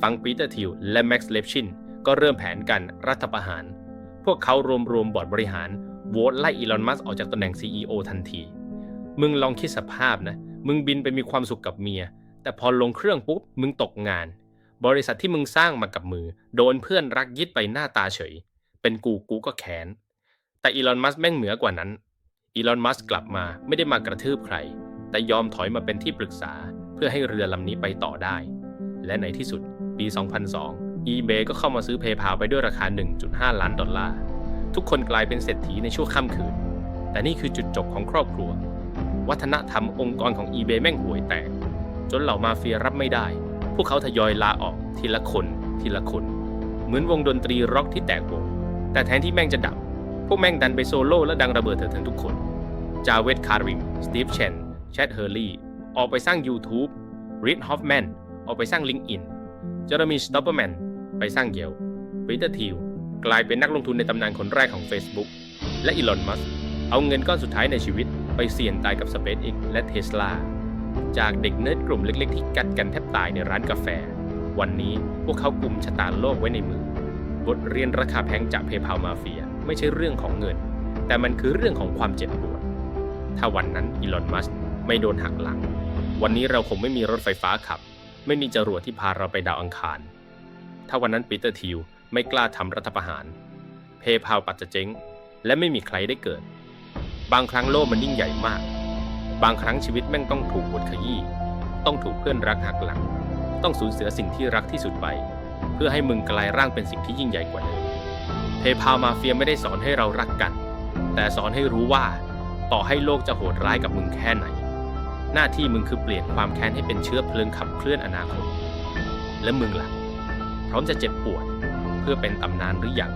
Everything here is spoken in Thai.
ฟังปีเตอร์ทิวและแม็กซ์เลฟชินก็เริ่มแผนการรัฐประหาร พวกเขารวมรวมบอร์ดบริหารโหวตไล่อีลอนมัสออกจากตำแหน่ง CEO ทันที มึงลองคิดสภาพนะ มึงบินไปมีความสุขกับเมีย แต่พอลงเครื่องปุ๊บ มึงตกงาน บริษัทที่มึงสร้างมากับมือ โดนเพื่อนรักยึดไปหน้าตาเฉย เป็นกูกูก็แค้น แต่อีลอนมัสแม่งเหนือกว่านั้น อีลอนมัสกลับมาไม่ได้มากระทืบใคร แต่ยอมถอยมาเป็นที่ปรึกษาเพื่อให้เรือลำนี้ไปต่อได้ และในที่สุด ปี 2002 eBay ก็เข้ามาซื้อ PayPal ไปด้วยราคา 1.5 ล้านดอลลาร์ ทุกคนกลายเป็นเศรษฐีในชั่วค่ำคืน แต่นี่คือจุดจบของครอบครัว วัฒนธรรมองค์กรของ eBay แม่งห่วยแตก จนเหล่ามาเฟียรับไม่ได้ พวกเขาทยอยลาออกทีละคน ทีละคน เหมือนวงดนตรีร็อกที่แตกวง แต่แทนที่แม่งจะดับ พวกแม่งดันไปโซโล่และดังระเบิดเถิดเทิงทุกคน จาเวตคาริม สตีฟเชน แชดเฮอร์ลีออกไปสร้าง YouTube ริดฮอฟแมนออกไปสร้าง LinkedIn เจอร์มีสต็อปเปอร์แมนไปสร้างเยลปีเตอร์ทิวกลายเป็นนักลงทุนในตำนานคนแรกของ Facebook และอีลอน มัสก์เอาเงินก้อนสุดท้ายในชีวิตไปเสี่ยงตายกับ SpaceX และ Tesla จากเด็กเนิร์ดกลุ่มเล็ก ๆ ที่กัดกันแทบตายในร้านกาแฟ วันนี้พวกเขากลุ่มชะตาโลกไว้ในมือ บทเรียนราคาแพงจากเพย์พามาเฟียไม่ใช่เรื่องของเงิน แต่มันคือเรื่องของความเจ็บปวด ถ้าวันนั้นอีลอน มัสก์ไม่โดนหักหลัง วันนี้เราคงไม่มีรถไฟฟ้าขับ ไม่มีจรวดที่พาเราไปดาวอังคาร ถ้าวันนั้นปีเตอร์ทิวไม่กล้าทำรัฐประหาร เพพาปัจจะเจ๊ง และไม่มีใครได้เกิด บางครั้งโลกมันยิ่งใหญ่มาก บางครั้งชีวิตแม่งต้องถูกบดขยี้ ต้องถูกเพื่อนรักหักหลัง ต้องสูญเสียสิ่งที่รักที่สุดไป เพื่อให้มึงกลายร่างเป็นสิ่งที่ยิ่งใหญ่กว่าเดิม เพพามาเฟียไม่ได้สอนให้เรารักกัน แต่สอนให้รู้ว่าต่อให้โลกจะโหดร้ายกับมึงแค่ไหน หน้าที่มึงคือเปลี่ยนความแค้นให้เป็นเชื้อเพลิงขับเคลื่อนอนาคต และมึงล่ะ พร้อมจะเจ็บปวดเพื่อเป็นตำนานหรือยัง